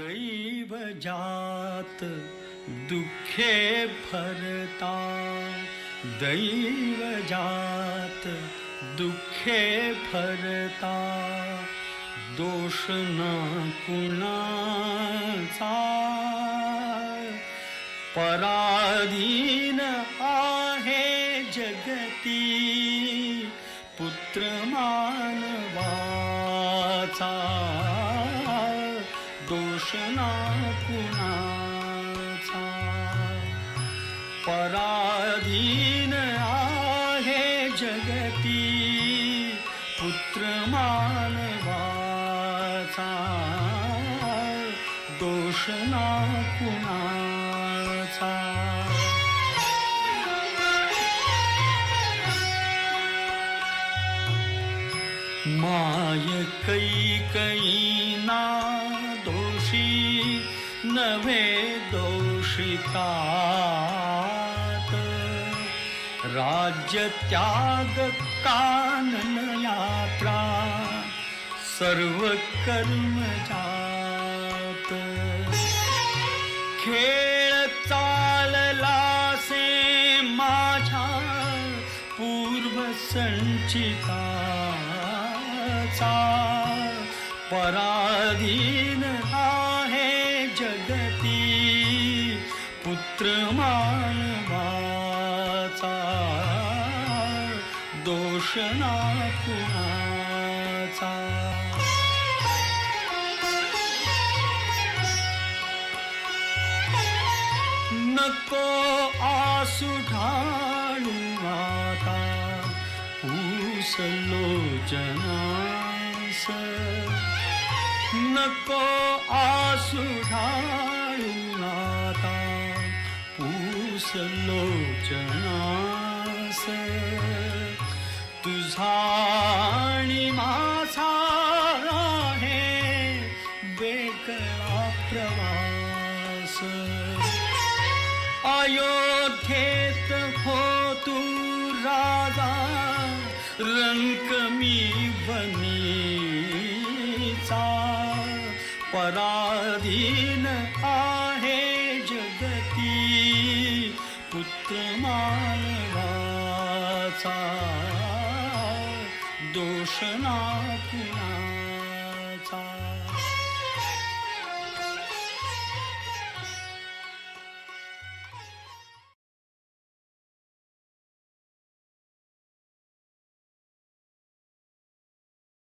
दैव जात दुःखे भरता दैव जात दुःखे भरता दोष न कुणाचा। पराधीन आहे जगती। पुत्र मानवाचा। दोष ना कुणाचा पराधीन आहे जगती पुत्र मानवाचा दोष ना कुणा माय कै कैना दोषी नवे दोषितात। राज्य त्याग कानन यात्रा सर्व कर्म जात। खेळ चालला से माझ्या पूर्व पराधीन आहे जगती पुत्र मानवाचा दोष ना कुणाचा सलोचनास नको आसु पूसलोचनास आता तुझा आणि माझा आहे वेगळा प्रवास। अयोध्येत हो तू रंग मी बनीचा पराधीन आहे जगती पुत्र मानवाचा दोष ना